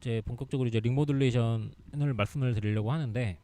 이제 본격적으로 이제 링 모듈레이션을 말씀을 드리려고 하는데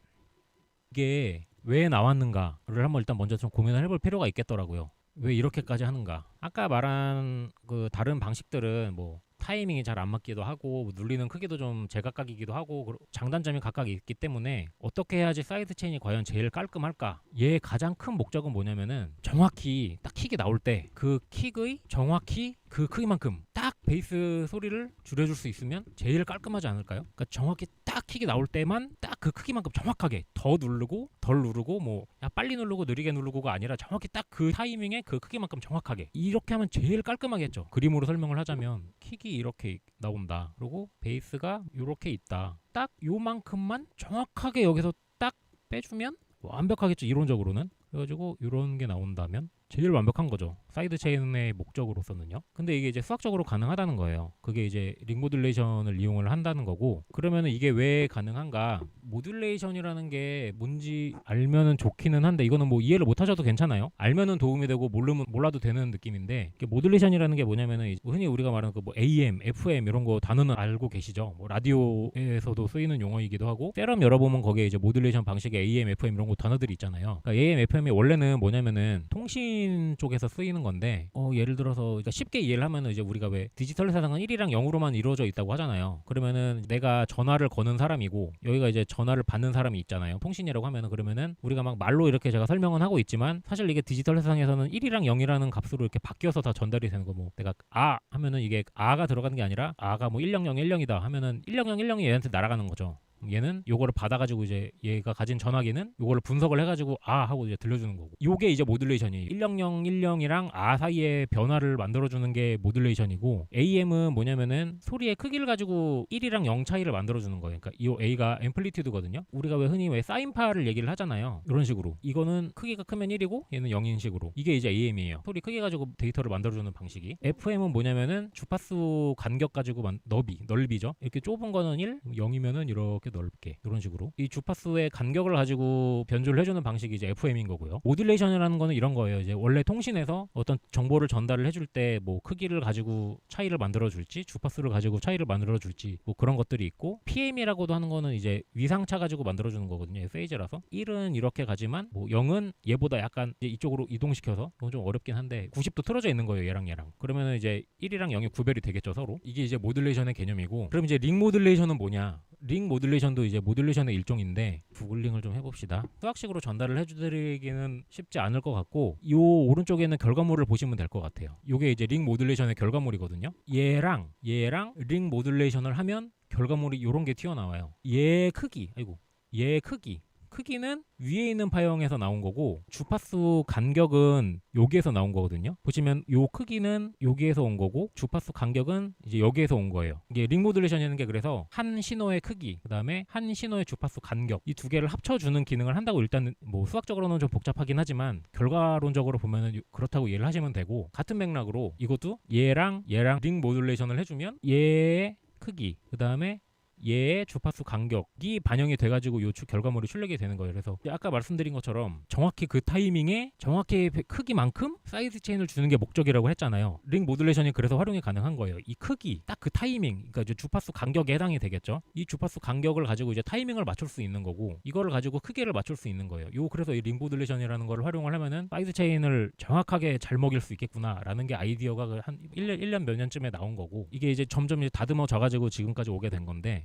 이게 왜 나왔는가를 한번 일단 먼저 좀 고민을 해볼 필요가 있겠더라고요. 왜 이렇게까지 하는가? 아까 말한 그 다른 방식들은 뭐 타이밍이 잘 안 맞기도 하고 뭐 눌리는 크기도 좀 제각각이기도 하고 장단점이 각각 있기 때문에 어떻게 해야지 사이드 체인이 과연 제일 깔끔할까? 얘의 가장 큰 목적은 뭐냐면은 정확히 딱 킥이 나올 때 그 킥의 정확히 그 크기만큼 딱 베이스 소리를 줄여줄 수 있으면 제일 깔끔하지 않을까요? 그러니까 정확히 딱 킥이 나올 때만 딱 그 크기만큼 정확하게 더 누르고 덜 누르고 뭐 야, 빨리 누르고 느리게 누르고가 아니라 정확히 딱 그 타이밍에 그 크기만큼 정확하게 이렇게 하면 제일 깔끔하겠죠. 그림으로 설명을 하자면 킥이 이렇게 나온다. 그리고 베이스가 이렇게 있다. 딱 요만큼만 정확하게 여기서 딱 빼주면 완벽하겠죠. 이론적으로는. 그래가지고 이런 게 나온다면 제일 완벽한 거죠. 사이드 체인의 목적으로서는요. 근데 이게 이제 수학적으로 가능하다는 거예요. 그게 이제 링 모듈레이션을 이용을 한다는 거고 그러면은 이게 왜 가능한가? 모듈레이션이라는 게 뭔지 알면은 좋기는 한데 이거는 뭐 이해를 못 하셔도 괜찮아요. 알면은 도움이 되고 모르면 몰라도 되는 느낌인데 모듈레이션이라는 게 뭐냐면은 흔히 우리가 말하는 그 뭐 AM, FM 이런 거 단어는 알고 계시죠. 뭐 라디오에서도 쓰이는 용어이기도 하고 셋럼 열어보면 거기에 이제 모듈레이션 방식의 AM, FM 이런 거 단어들이 있잖아요. 그러니까 AM, FM 이 원래는 뭐냐면은 통신 쪽에서 쓰이는 건데 어 예를 들어서 그러니까 쉽게 이해를 하면은 이제 우리가 왜 디지털 세상은 1이랑 0으로만 이루어져 있다고 하잖아요. 그러면은 내가 전화를 거는 사람이고 여기가 이제 전화를 받는 사람이 있잖아요. 통신이라고 하면은 그러면은 우리가 막 말로 이렇게 제가 설명은 하고 있지만 사실 이게 디지털 세상에서는 1이랑 0이라는 값으로 이렇게 바뀌어서 다 전달이 되는 거 뭐 내가 아 하면은 이게 아가 들어가는 게 아니라 아가 뭐 100 10이다 하면은 100 10이 얘한테 날아가는 거죠. 얘는 요거를 받아가지고 이제 얘가 가진 전화기는 요거를 분석을 해가지고 아 하고 이제 들려주는 거고. 요게 이제 모듈레이션이에요 10010이랑 아 사이에 변화를 만들어주는 게 모듈레이션이고 AM은 뭐냐면은 소리의 크기를 가지고 1이랑 0 차이를 만들어주는 거예요. 그러니까 이 A가 앰플리튜드거든요. 우리가 왜 흔히 왜 사인파를 얘기를 하잖아요. 이런 식으로. 이거는 크기가 크면 1이고 얘는 0인 식으로. 이게 이제 AM이에요. 소리 크기 가지고 데이터를 만들어주는 방식이. FM은 뭐냐면은 주파수 간격 가지고 만, 너비 넓이죠. 이렇게 좁은 거는 1 0이면은 이렇게 넓게 이런 식으로 이 주파수의 간격을 가지고 변조를 해주는 방식이 이제 FM인 거고요. 모듈레이션이라는 거는 이런 거예요. 이제 원래 통신에서 어떤 정보를 전달을 해줄 때 뭐 크기를 가지고 차이를 만들어 줄지 주파수를 가지고 차이를 만들어 줄지 뭐 그런 것들이 있고 PM이라고도 하는 거는 이제 위상차 가지고 만들어 주는 거거든요. 페이즈라서 1은 이렇게 가지만 뭐 0은 얘보다 약간 이쪽으로 이동시켜서 이건 좀 어렵긴 한데 90도 틀어져 있는 거예요. 얘랑 얘랑. 그러면은 이제 1이랑 0이 구별이 되겠죠 서로. 이게 이제 모듈레이션의 개념이고 그럼 이제 링 모듈레이션은 뭐냐? 링 모듈레이션도 이제 모듈레이션의 일종인데 구글링을 좀 해봅시다. 수학식으로 전달을 해드리기는 쉽지 않을 것 같고 이 오른쪽에는 결과물을 보시면 될 것 같아요. 이게 이제 링 모듈레이션의 결과물이거든요. 얘랑 얘랑 링 모듈레이션을 하면 결과물이 이런 게 튀어나와요. 얘 크기, 아이고, 얘 크기. 크기는 위에 있는 파형에서 나온 거고 주파수 간격은 여기에서 나온 거거든요. 보시면 요 크기는 여기에서 온 거고 주파수 간격은 이제 여기에서 온 거예요. 이게 링 모듈레이션이라는 게 그래서 한 신호의 크기, 그다음에 한 신호의 주파수 간격 이 두 개를 합쳐 주는 기능을 한다고 일단 뭐 수학적으로는 좀 복잡하긴 하지만 결과론적으로 보면은 요- 그렇다고 이해를 하시면 되고 같은 맥락으로 이것도 얘랑 얘랑 링 모듈레이션을 해 주면 얘의 크기, 그다음에 얘의 주파수 간격이 반영이 돼가지고 요 추- 결과물이 출력이 되는 거예요. 그래서 아까 말씀드린 것처럼 정확히 그 타이밍에 정확히 배- 크기만큼 사이드 체인을 주는 게 목적이라고 했잖아요. 링 모듈레이션이 그래서 활용이 가능한 거예요. 이 크기, 딱 그 타이밍, 그러니까 이제 주파수 간격에 해당이 되겠죠. 이 주파수 간격을 가지고 이제 타이밍을 맞출 수 있는 거고 이거를 가지고 크기를 맞출 수 있는 거예요. 요 그래서 이 링 모듈레이션이라는 걸 활용을 하면은 사이드 체인을 정확하게 잘 먹일 수 있겠구나라는 게 아이디어가 그한 1년, 1년 몇 년쯤에 나온 거고 이게 이제 점점 이제 다듬어져 가지고 지금까지 오게 된 건데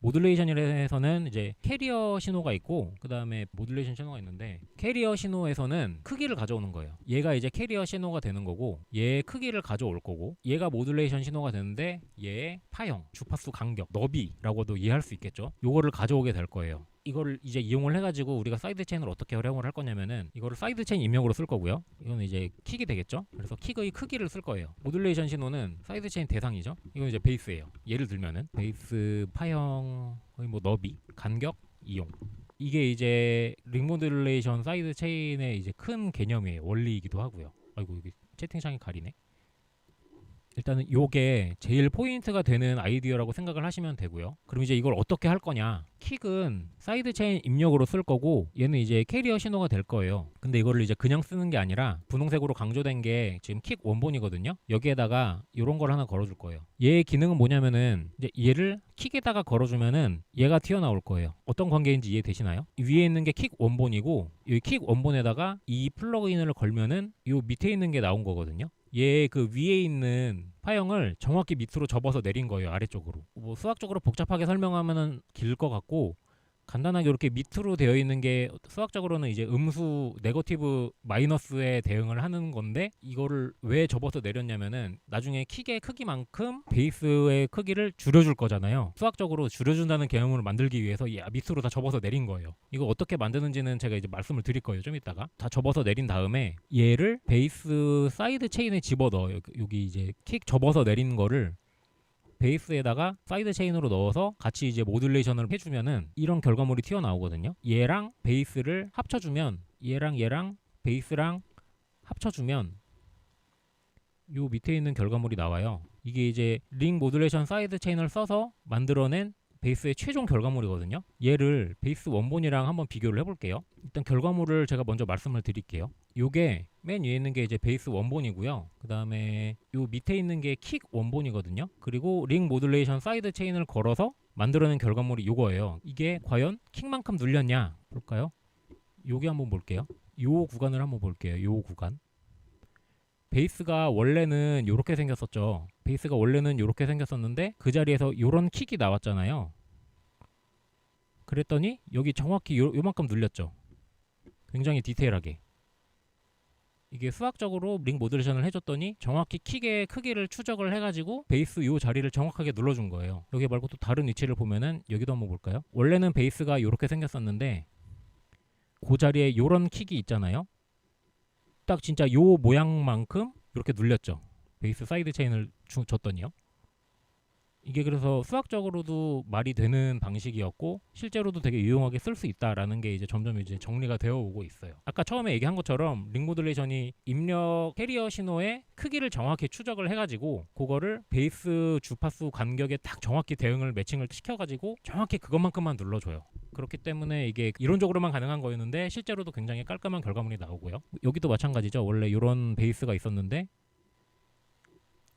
모듈레이션에서는 이제 캐리어 신호가 있고 그 다음에 모듈레이션 신호가 있는데 캐리어 신호에서는 크기를 가져오는 거예요. 얘가 이제 캐리어 신호가 되는 거고 얘의 크기를 가져올 거고 얘가 모듈레이션 신호가 되는데 얘의 파형, 주파수 간격, 너비라고도 이해할 수 있겠죠. 요거를 가져오게 될 거예요. 이거를 이제 이용을 해가지고 우리가 사이드 체인을 어떻게 활용을 할 거냐면은 이거를 사이드 체인 입력으로 쓸 거고요. 이거는 이제 킥이 되겠죠. 그래서 킥의 크기를 쓸 거예요. 모듈레이션 신호는 사이드 체인 대상이죠. 이건 이제 베이스예요. 예를 들면은 베이스 파형 의 뭐 너비, 간격, 이용. 이게 이제 링 모듈레이션 사이드 체인의 이제 큰 개념이에요. 원리이기도 하고요. 아이고 여기 채팅창이 가리네. 일단은 요게 제일 포인트가 되는 아이디어라고 생각을 하시면 되고요. 그럼 이제 이걸 어떻게 할 거냐? 킥은 사이드 체인 입력으로 쓸 거고 얘는 이제 캐리어 신호가 될 거예요. 근데 이거를 이제 그냥 쓰는 게 아니라 분홍색으로 강조된 게 지금 킥 원본이거든요. 여기에다가 이런 걸 하나 걸어줄 거예요. 얘의 기능은 뭐냐면은 이제 얘를 킥에다가 걸어주면은 얘가 튀어나올 거예요. 어떤 관계인지 이해되시나요? 위에 있는 게 킥 원본이고 이 킥 원본에다가 이 플러그인을 걸면은 이 밑에 있는 게 나온 거거든요. 얘 그 위에 있는 파형을 정확히 밑으로 접어서 내린 거예요 아래쪽으로. 뭐 수학적으로 복잡하게 설명하면은 길 것 같고 간단하게 이렇게 밑으로 되어 있는 게 수학적으로는 이제 음수 네거티브 마이너스에 대응을 하는 건데 이거를 왜 접어서 내렸냐면은 나중에 킥의 크기만큼 베이스의 크기를 줄여줄 거잖아요. 수학적으로 줄여준다는 개념을 만들기 위해서 이 밑으로 다 접어서 내린 거예요. 이거 어떻게 만드는지는 제가 이제 말씀을 드릴 거예요. 좀 이따가. 다 접어서 내린 다음에 얘를 베이스 사이드 체인에 집어넣어요. 여기- 여기 이제 킥 접어서 내린 거를 베이스에다가 사이드 체인으로 넣어서 같이 이제 모듈레이션을 해주면은 이런 결과물이 튀어나오거든요. 얘랑 베이스를 합쳐주면 얘랑 얘랑 베이스랑 합쳐주면 요 밑에 있는 결과물이 나와요. 이게 이제 링 모듈레이션 사이드 체인을 써서 만들어낸 베이스의 최종 결과물이거든요. 얘를 베이스 원본이랑 한번 비교를 해볼게요. 일단 결과물을 제가 먼저 말씀을 드릴게요. 요게 맨 위에 있는 게 이제 베이스 원본이고요. 그 다음에 요 밑에 있는 게 킥 원본이거든요. 그리고 링 모듈레이션 사이드 체인을 걸어서 만들어낸 결과물이 요거예요. 이게 과연 킥만큼 눌렸냐 볼까요? 요게 한번 볼게요. 요 구간을 한번 볼게요. 요 구간. 베이스가 원래는 요렇게 생겼었죠. 베이스가 원래는 요렇게 생겼었는데 그 자리에서 요런 킥이 나왔잖아요. 그랬더니 여기 정확히 요, 요만큼 눌렸죠. 굉장히 디테일하게. 이게 수학적으로 링 모듈레이션을 해줬더니 정확히 킥의 크기를 추적을 해가지고 베이스 요 자리를 정확하게 눌러준 거예요. 여기 말고 또 다른 위치를 보면은 여기도 한번 볼까요? 원래는 베이스가 요렇게 생겼었는데 그 자리에 요런 킥이 있잖아요. 딱 진짜 요 모양만큼 이렇게 눌렸죠. 베이스 사이드 체인을 주, 줬더니요. 이게 그래서 수학적으로도 말이 되는 방식이었고 실제로도 되게 유용하게 쓸 수 있다라는 게 이제 점점 이제 정리가 되어 오고 있어요. 아까 처음에 얘기한 것처럼 링 모듈레이션이 입력 캐리어 신호의 크기를 정확히 추적을 해가지고 그거를 베이스 주파수 간격에 딱 정확히 대응을 매칭을 시켜가지고 정확히 그것만큼만 눌러줘요. 그렇기 때문에 이게 이론적으로만 가능한 거였는데 실제로도 굉장히 깔끔한 결과물이 나오고요. 여기도 마찬가지죠. 원래 이런 베이스가 있었는데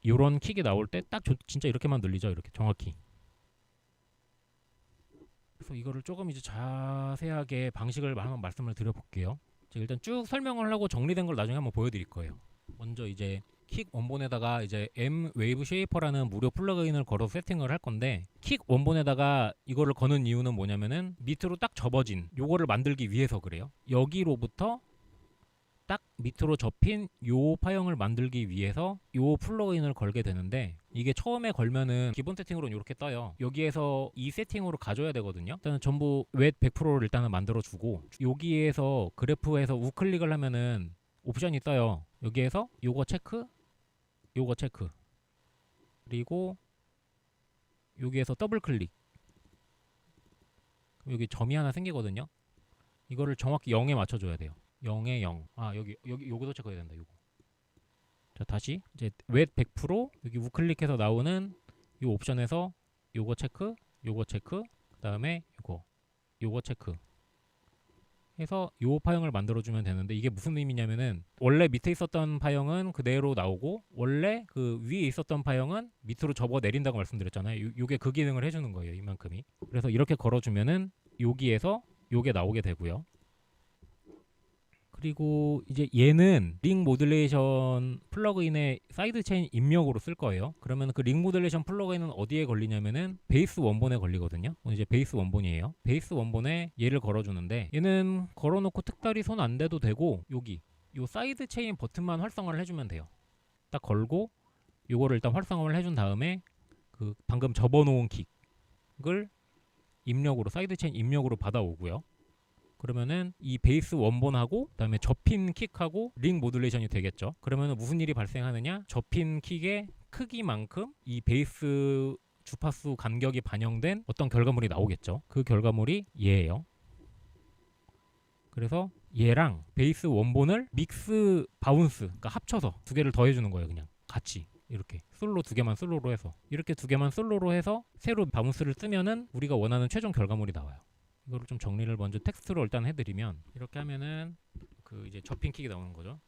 요런 킥이 나올 때 딱 진짜 이렇게만 늘리죠. 이렇게 정확히. 그래서 이거를 조금 이제 자세하게 방식을 한번 말씀을 드려볼게요. 일단 쭉 설명을 하고 정리된 걸 나중에 한번 보여드릴 거예요. 먼저 이제 킥 원본에다가 이제 M 웨이브 쉐이퍼라는 무료 플러그인을 걸어 세팅을 할 건데 킥 원본에다가 이거를 거는 이유는 뭐냐면은 밑으로 딱 접어진 요거를 만들기 위해서 그래요. 여기로부터 딱 밑으로 접힌 요 파형을 만들기 위해서 요 플러그인을 걸게 되는데 이게 처음에 걸면은 기본 세팅으로는 이렇게 떠요. 여기에서 이 세팅으로 가져야 되거든요. 일단은 전부 웹 100%를 일단은 만들어 주고 여기에서 그래프에서 우클릭을 하면은 옵션이 떠요. 여기에서 요거 체크, 요거 체크. 그리고 여기에서 더블 클릭. 여기 점이 하나 생기거든요. 이거를 정확히 0에 맞춰 줘야 돼요. 0에 0. 아, 여기 여기 요거도 체크해야 된다. 요거. 자, 다시 이제 웹 100% 여기 우클릭해서 나오는 이 옵션에서 요거 체크, 요거 체크, 그다음에 요거 요거 체크 해서 요 파형을 만들어 주면 되는데 이게 무슨 의미냐면은 원래 밑에 있었던 파형은 그대로 나오고 원래 그 위에 있었던 파형은 밑으로 접어 내린다고 말씀드렸잖아요. 요, 요게 그 기능을 해주는 거예요. 이만큼이. 그래서 이렇게 걸어주면은 여기에서 요게 나오게 되고요. 그리고 이제 얘는 링 모듈레이션 플러그인의 사이드 체인 입력으로 쓸 거예요. 그러면 그 링 모듈레이션 플러그인은 어디에 걸리냐면은 베이스 원본에 걸리거든요. 이제 베이스 원본이에요. 베이스 원본에 얘를 걸어주는데 얘는 걸어놓고 특별히 손 안 대도 되고 여기 요 사이드 체인 버튼만 활성화를 해주면 돼요. 딱 걸고 요거를 일단 활성화를 해준 다음에 그 방금 접어놓은 킥을 입력으로 사이드 체인 입력으로 받아오고요. 그러면은 이 베이스 원본하고 그다음에 접힌 킥하고 링 모듈레이션이 되겠죠. 그러면은 무슨 일이 발생하느냐? 접힌 킥의 크기만큼 이 베이스 주파수 간격이 반영된 어떤 결과물이 나오겠죠. 그 결과물이 얘예요. 그래서 얘랑 베이스 원본을 믹스 바운스 그러니까 합쳐서 두 개를 더해 주는 거예요, 그냥. 같이. 이렇게 솔로 두 개만 솔로로 해서 이렇게 두 개만 솔로로 해서 새로 바운스를 뜨면은 우리가 원하는 최종 결과물이 나와요. 이거를 좀 정리를 먼저 텍스트로 일단 해드리면 이렇게 하면은 그 이제 접힌킥이 나오는 거죠.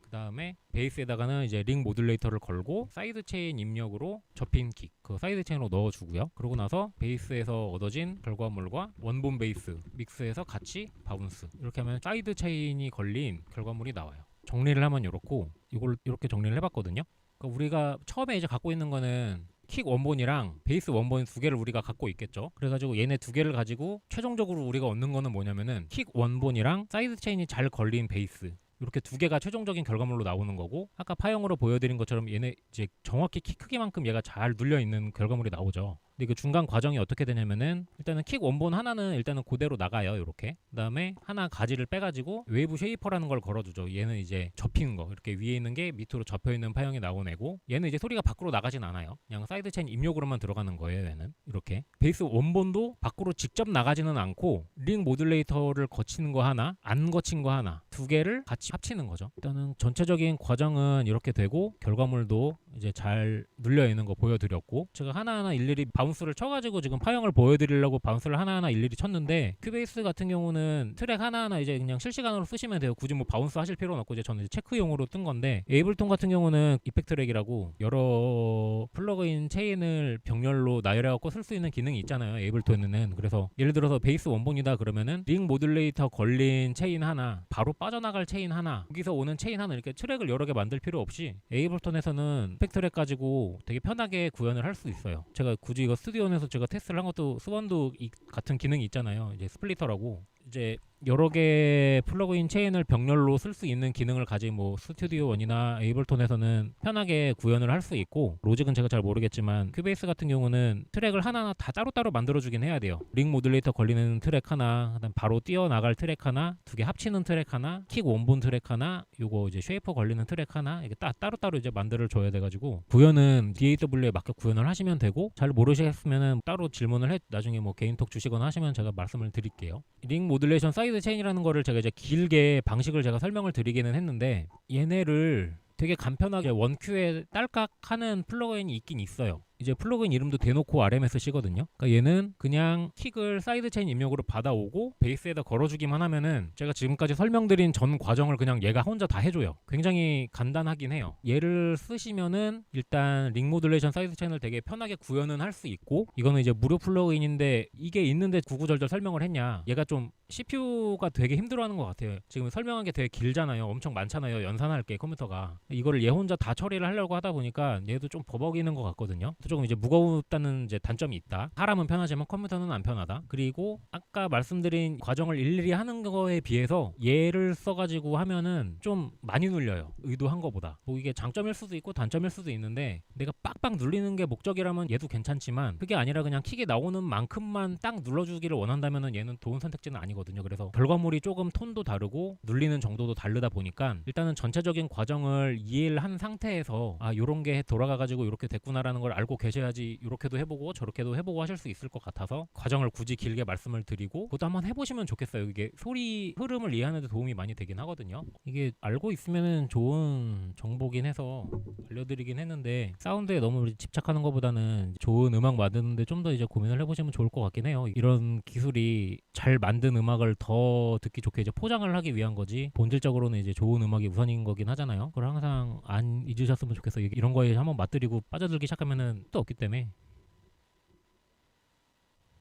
그 다음에 베이스에다가는 이제 링 모듈레이터를 걸고 사이드 체인 입력으로 접힌 킥, 그 사이드 체인으로 넣어주고요. 그러고 나서 베이스에서 얻어진 결과물과 원본 베이스 믹스해서 같이 바운스 이렇게 하면 사이드 체인이 걸린 결과물이 나와요. 정리를 하면 이렇고 이걸 이렇게 정리를 해봤거든요. 그러니까 우리가 처음에 이제 갖고 있는 거는 킥 원본이랑 베이스 원본 두 개를 우리가 갖고 있겠죠. 그래가지고 얘네 두 개를 가지고 최종적으로 우리가 얻는 거는 뭐냐면은 킥 원본이랑 사이드 체인이 잘 걸린 베이스 이렇게 두 개가 최종적인 결과물로 나오는 거고 아까 파형으로 보여드린 것처럼 얘네 이제 정확히 키 크기만큼 얘가 잘 눌려 있는 결과물이 나오죠. 근데 그 중간 과정이 어떻게 되냐면은 일단은 킥 원본 하나는 일단은 그대로 나가요. 이렇게. 그다음에 하나 가지를 빼가지고 웨이브 쉐이퍼라는 걸 걸어주죠. 얘는 이제 접히는 거 이렇게 위에 있는 게 밑으로 접혀 있는 파형이 나온 애고 얘는 이제 소리가 밖으로 나가진 않아요. 그냥 사이드 체인 입력으로만 들어가는 거예요. 얘는 이렇게 베이스 원본도 밖으로 직접 나가지는 않고 링 모듈레이터를 거치는 거 하나 안 거친 거 하나 두 개를 같이 합치는 거죠. 일단은 전체적인 과정은 이렇게 되고 결과물도 이제 잘 눌려 있는 거 보여드렸고 제가 하나하나 일일이 바운스를 쳐가지고 지금 파형을 보여드리려고 바운스를 하나하나 일일이 쳤는데 큐베이스 같은 경우는 트랙 하나하나 이제 그냥 실시간으로 쓰시면 돼요. 굳이 뭐 바운스 하실 필요는 없고 이제 저는 이제 체크용으로 뜬 건데 에이블톤 같은 경우는 이펙트 트랙이라고 여러 플러그인 체인을 병렬로 나열해갖고 쓸 수 있는 기능이 있잖아요. 에이블톤에는 그래서 예를 들어서 베이스 원본이다 그러면은 링 모듈레이터 걸린 체인 하나 바로 빠져나갈 체인 하나 여기서 오는 체인 하나 이렇게 트랙을 여러 개 만들 필요 없이 에이블톤에서는 트랙 가지고 되게 편하게 구현을 할 수 있어요. 제가 굳이 이거 스튜디오에서 제가 테스트를 한 것도 스원도 이 같은 기능이 있잖아요. 이제 스플리터라고 이제 여러 개 플러그인 체인을 병렬로 쓸 수 있는 기능을 가진 뭐 스튜디오 원이나 에이블톤에서는 편하게 구현을 할 수 있고 로직은 제가 잘 모르겠지만 큐베이스 같은 경우는 트랙을 하나하나 다 따로따로 만들어주긴 해야 돼요. 링 모듈레이터 걸리는 트랙 하나, 그다음 바로 뛰어나갈 트랙 하나, 두 개 합치는 트랙 하나, 킥 원본 트랙 하나, 요거 이제 쉐이퍼 걸리는 트랙 하나 이게 따, 따로따로 이제 만들어 줘야 돼가지고 구현은 DAW에 맞게 구현을 하시면 되고 잘 모르시겠으면은 따로 질문을 해 나중에 뭐 개인톡 주시거나 하시면 제가 말씀을 드릴게요. 링 모듈레이션 사이 드 체인이라는 거를 제가 이제 길게 방식을 제가 설명을 드리기는 했는데 얘네를 되게 간편하게 원큐에 딸깍 하는 플러그인이 있긴 있어요. 이제 플러그인 이름도 대놓고 RMSC거든요. 그러니까 얘는 그냥 킥을 사이드 체인 입력으로 받아오고 베이스에다 걸어주기만 하면은 제가 지금까지 설명드린 전 과정을 그냥 얘가 혼자 다 해줘요. 굉장히 간단하긴 해요. 얘를 쓰시면은 일단 링 모듈레이션 사이드 체인을 되게 편하게 구현은 할 수 있고 이거는 이제 무료 플러그인인데 이게 있는데 구구절절 설명을 했냐? 얘가 좀 CPU가 되게 힘들어하는 것 같아요. 지금 설명한 게 되게 길잖아요. 엄청 많잖아요. 연산할 게 컴퓨터가 이거를 얘 혼자 다 처리를 하려고 하다 보니까 얘도 좀 버벅이는 것 같거든요. 조금 이제 무겁다는 이제 단점이 있다. 사람은 편하지만 컴퓨터는 안 편하다. 그리고 아까 말씀드린 과정을 일일이 하는 거에 비해서 얘를 써가지고 하면은 좀 많이 눌려요. 의도한 거보다. 뭐 이게 장점일 수도 있고 단점일 수도 있는데 내가 빡빡 눌리는 게 목적이라면 얘도 괜찮지만 그게 아니라 그냥 킥이 나오는 만큼만 딱 눌러주기를 원한다면은 얘는 좋은 선택지는 아니거든요. 그래서 결과물이 조금 톤도 다르고 눌리는 정도도 다르다 보니까 일단은 전체적인 과정을 이해를 한 상태에서 아 요런 게 돌아가가지고 이렇게 됐구나라는 걸 알고 계셔야지 이렇게도 해보고 저렇게도 해보고 하실 수 있을 것 같아서 과정을 굳이 길게 말씀을 드리고 그것도 한번 해보시면 좋겠어요. 이게 소리 흐름을 이해하는 데 도움이 많이 되긴 하거든요. 이게 알고 있으면은 좋은 정보긴 해서 알려드리긴 했는데 사운드에 너무 집착하는 것보다는 좋은 음악 만드는데 좀 더 이제 고민을 해보시면 좋을 것 같긴 해요. 이런 기술이 잘 만든 음악을 더 듣기 좋게 이제 포장을 하기 위한 거지 본질적으로는 이제 좋은 음악이 우선인 거긴 하잖아요. 그걸 항상 안 잊으셨으면 좋겠어. 이런 거에 한번 맛들이고 빠져들기 시작하면은 또 없기 때문에